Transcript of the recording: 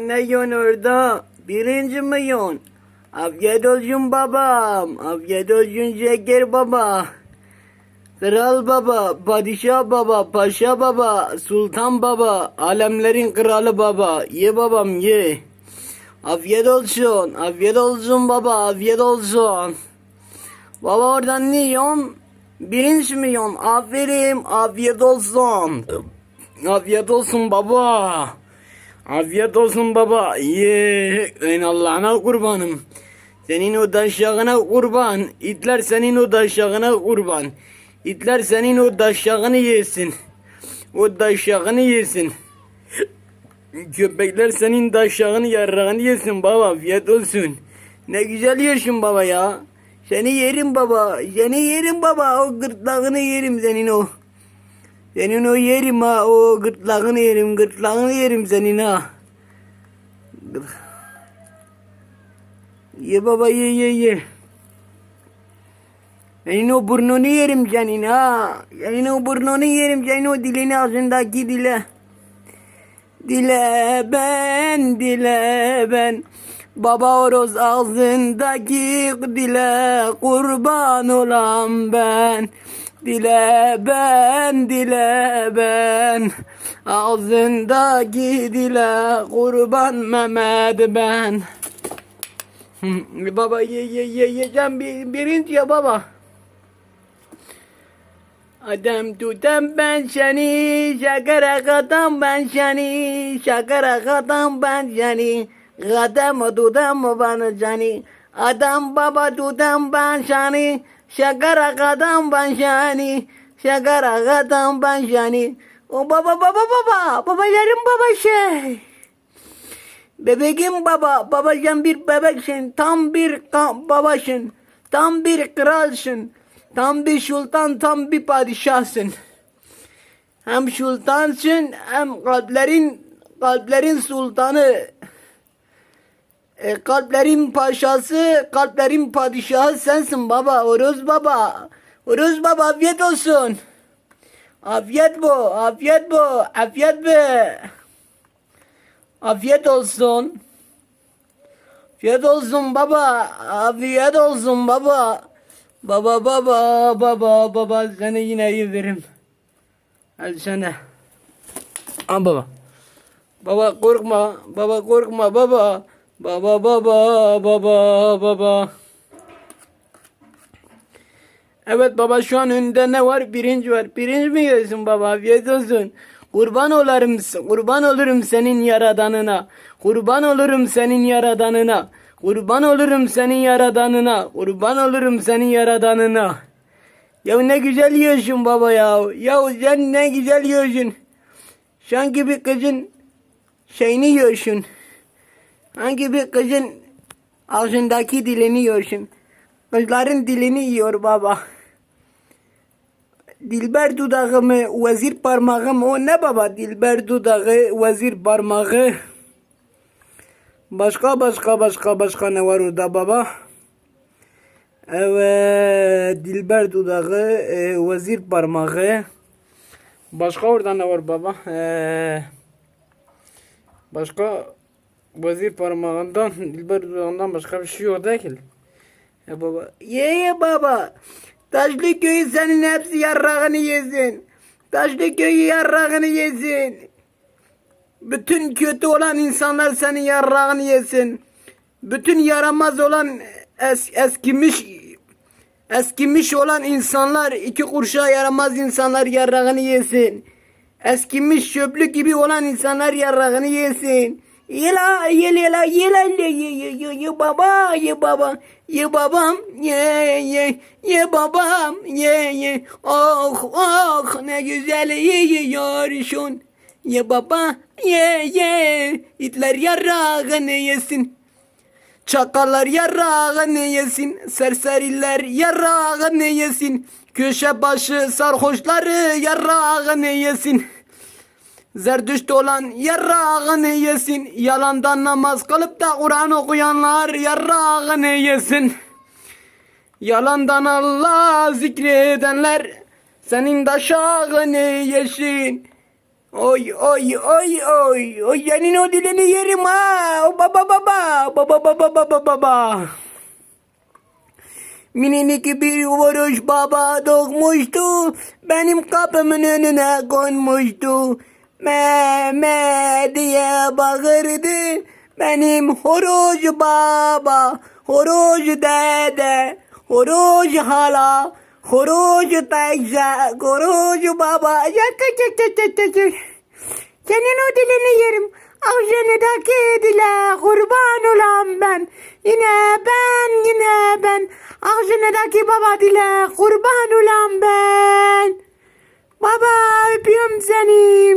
Ne yiyorsun orada? Birinci mi yiyorsun? Afiyet olsun babam. Afiyet olsun şeker baba. Kral baba, padişah baba, paşa baba, sultan baba, alemlerin kralı baba. Ye babam ye. Afiyet olsun, afiyet olsun baba, afiyet olsun. Baba oradan ne yiyorsun? Birinci mi yiyorsun? Aferin, afiyet olsun. Afiyet olsun baba. Afiyet olsun baba. Ye, en Allah'ına kurbanım. Senin o daşağına kurban. İtler senin o daşağına kurban. İtler senin o daşağını yesin. O daşağını yesin. Köpekler senin daşağını yarrağını yesin baba. Afiyet olsun. Ne güzel yiyorsun baba ya. Seni yerim baba. Seni yerim baba. O gırtlağını yerim senin o. Senin o yerim ha. O gırtlağını yerim. Gırtlağını yerim senin ha. Ye baba ye ye ye. Senin o burnunu yerim senin ha. Senin o burnunu yerim. Senin o dilini ağzındaki dile. Dile ben, dile ben. Baba horoz ağzındaki dile kurban olan ben. Dile ben, dile ben. Ağzındaki dile kurban Mehmet ben. Baba ye ye ye ye sen bir, birinci ya baba. Adam tutam ben seni, şakara katam ben seni, şakara katam ben seni, kadam tutam ben seni, adam baba tutam ben seni, şakara katam ben seni, şakara katam ben seni. O baba baba baba, babaların baba şey. Bebeğim baba, babacan bir bebeksin, tam bir babasın, tam bir kralsın, tam bir sultan, tam bir padişahsın. Hem sultansın, hem kalplerin, kalplerin sultanı, e, kalplerin paşası, kalplerin padişahı sensin baba, Oruz baba. Oruz baba afiyet olsun. Afiyet bu, afiyet bu, afiyet bu. Afiyet olsun. Afiyet olsun baba. Afiyet olsun baba. Baba baba baba baba seni yine yerim. Hadi sana. Al baba. Baba korkma. Baba korkma baba. Baba baba baba baba. Evet baba şu an önünde ne var? Birinci var. Birinci mi yiyorsun baba? Afiyet olsun. Kurban olurum, kurban olurum senin yaradanına. Kurban olurum senin yaradanına. Kurban olurum senin yaradanına. Kurban olurum senin yaradanına. Ya ne güzel yiyorsun baba ya. Ya sen ne güzel yiyorsun. Sanki bir kızın şeyini yiyorsun. Hangi bir kızın ağzındaki dilini yiyorsun. Kızların dilini yiyor baba. Dilber dudağı mı, vezir parmağı mı? O ne baba? Dilber dudağı, vezir parmağı. Başka başka başka başka ne var orada baba? Evet, dilber dudağı, e, vezir parmağı. Başka orada ne var baba? Ee, başka vezir parmağından, dilber dudağından başka bir şey yok değil. Ya baba. Ye ye baba. Taşlı köyü senin hepsi yarrağını yesin. Taşlı köyü yarrağını yesin. Bütün kötü olan insanlar senin yarrağını yesin. Bütün yaramaz olan es, eskimiş eskimiş olan insanlar iki kurşa yaramaz insanlar yarrağını yesin. Eskimiş çöplük gibi olan insanlar yarrağını yesin. Ye ye ye ye baba ye baba ye babam ye ye ye babam ye ye. Oh oh ne güzel yiyorsun. Ye baba ye ye. İtler yarrağını yesin. Çakallar yarrağını yesin, serseriler yarrağını yesin, köşe başı sarhoşları yarrağını yesin. Zerdüşt olan yarrağını yesin, yalandan namaz kılıp da Kur'an okuyanlar yarrağını yesin. Yalandan Allah zikredenler senin daşağını yesin. Oy oy oy oy. Oy senin o dilini yerim ha. O baba baba. Baba baba baba baba. Minik bir varoş baba doğmuştu. Benim kapımın önüne konmuştu. Me me diye bağırdı. Benim horoz baba, horoz dede, horoz hala, horoz teyze, horoz baba. Senin o dilini yerim. Ağzınıdaki dile kurban olan ben. Yine ben, yine ben. Ağzınıdaki baba dile kurban olan ben. Baba öpüyorum seni.